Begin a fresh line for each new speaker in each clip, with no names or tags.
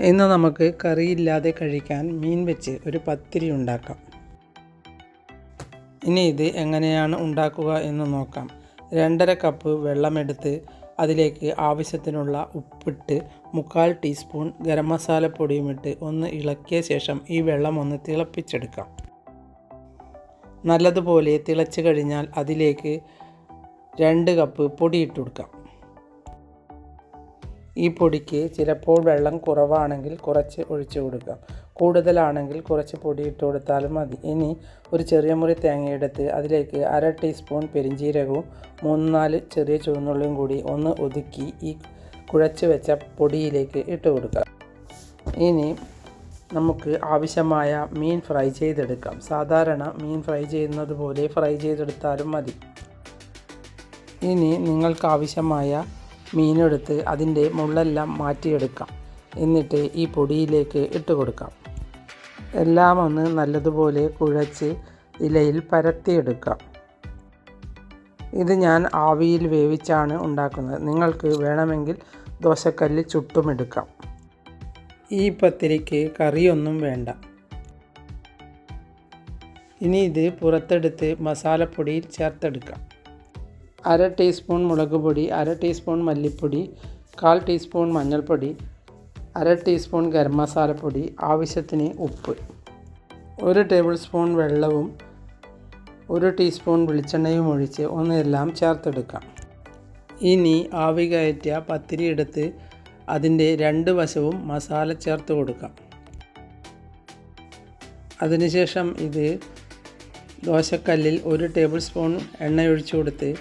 ഇന്ന് നമുക്ക് കറിയില്ലാതെ കഴിക്കാൻ മീൻ വെച്ച് ഒരു പത്തിരി ഉണ്ടാക്കാം. ഇനി ഇത് എങ്ങനെയാണ് ഉണ്ടാക്കുക എന്ന് നോക്കാം. രണ്ടര കപ്പ് വെള്ളമെടുത്ത് അതിലേക്ക് ആവശ്യത്തിനുള്ള ഉപ്പിട്ട് മുക്കാൽ ടീസ്പൂൺ ഗരം മസാലപ്പൊടിയും ഇട്ട് ഒന്ന് ഇളക്കിയ ശേഷം ഈ വെള്ളം ഒന്ന് തിളപ്പിച്ചെടുക്കാം. നല്ലതുപോലെ തിളച്ച് കഴിഞ്ഞാൽ അതിലേക്ക് രണ്ട് കപ്പ് പൊടി ഇട്ട് കൊടുക്കാം. ഈ പൊടിക്ക് ചിലപ്പോൾ വെള്ളം കുറവാണെങ്കിൽ കുറച്ച് ഒഴിച്ചു കൊടുക്കാം. കൂടുതലാണെങ്കിൽ കുറച്ച് പൊടി ഇട്ട് കൊടുത്താലും മതി. ഇനി ഒരു ചെറിയ മുറി തേങ്ങയെടുത്ത് അതിലേക്ക് അര ടീസ്പൂൺ പെരിഞ്ചീരകവും മൂന്ന് നാല് ചെറിയ ചുവന്നുള്ളിയും കൂടി ഒന്ന് ഒതുക്കി ഈ കുഴച്ച് വെച്ച പൊടിയിലേക്ക് ഇട്ട് കൊടുക്കുക ഇനി നമുക്ക് ആവശ്യമായ മീൻ ഫ്രൈ ചെയ്തെടുക്കാം. സാധാരണ മീൻ ഫ്രൈ ചെയ്യുന്നത് പോലെ ഫ്രൈ ചെയ്തെടുത്താലും മതി. ഇനി നിങ്ങൾക്ക് ആവശ്യമായ മീനെടുത്ത് അതിന്റെ മുള്ളെല്ലാം മാറ്റിയെടുക്കാം. എന്നിട്ട് ഈ പൊടിയിലേക്ക് ഇട്ട് കൊടുക്കാം. എല്ലാം ഒന്ന് നല്ലതുപോലെ കുഴച്ച് ഇലയിൽ പരത്തിയെടുക്കാം. ഇത് ഞാൻ ആവിയിൽ വേവിച്ചാണ് ഉണ്ടാക്കുന്നത്. നിങ്ങൾക്ക് വേണമെങ്കിൽ ദോശക്കല്ലിൽ ചുട്ടുമെടുക്കാം ഈ പത്തിരിക്ക് കറിയൊന്നും വേണ്ട. ഇനി ഇത് പുറത്തെടുത്ത് മസാലപ്പൊടിയിൽ ചേർത്തെടുക്കാം. അര ടീസ്പൂൺ മുളക് പൊടി അര ടീസ്പൂൺ മല്ലിപ്പൊടി കാൽ ടീസ്പൂൺ മഞ്ഞൾപ്പൊടി അര ടീസ്പൂൺ ഗരം മസാലപ്പൊടി ആവശ്യത്തിന് ഉപ്പ് ഒരു ടേബിൾ സ്പൂൺ വെള്ളവും ഒരു ടീസ്പൂൺ വെളിച്ചെണ്ണയും ഒഴിച്ച് ഒന്നെല്ലാം ചേർത്തെടുക്കാം. ഇനി ആവി കയറ്റിയ പത്തിരി എടുത്ത് അതിന്റെ രണ്ട് വശവും മസാല ചേർത്ത് കൊടുക്കാം. അതിനുശേഷം ഇത് ദോശക്കല്ലിൽ ഒരു ടേബിൾ സ്പൂൺ എണ്ണ ഒഴിച്ചു കൊടുത്ത്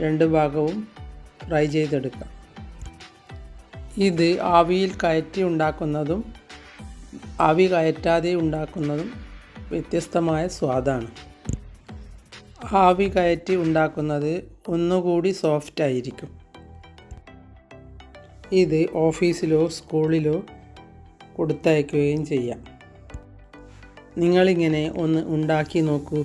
രണ്ട് ഭാഗവും ഫ്രൈ ചെയ്തെടുക്കാം. ഇത് ആവിയിൽ കയറ്റി ഉണ്ടാക്കുന്നതും ആവി കയറ്റാതെ ഉണ്ടാക്കുന്നതും വ്യത്യസ്തമായ സ്വാദാണ്. ആവി കയറ്റി ഉണ്ടാക്കുന്നത് ഒന്നുകൂടി സോഫ്റ്റ് ആയിരിക്കും. ഇത് ഓഫീസിലോ സ്കൂളിലോ കൊടുത്തയക്കുകയും ചെയ്യാം. നിങ്ങളിങ്ങനെ ഒന്ന് ഉണ്ടാക്കി നോക്കൂ.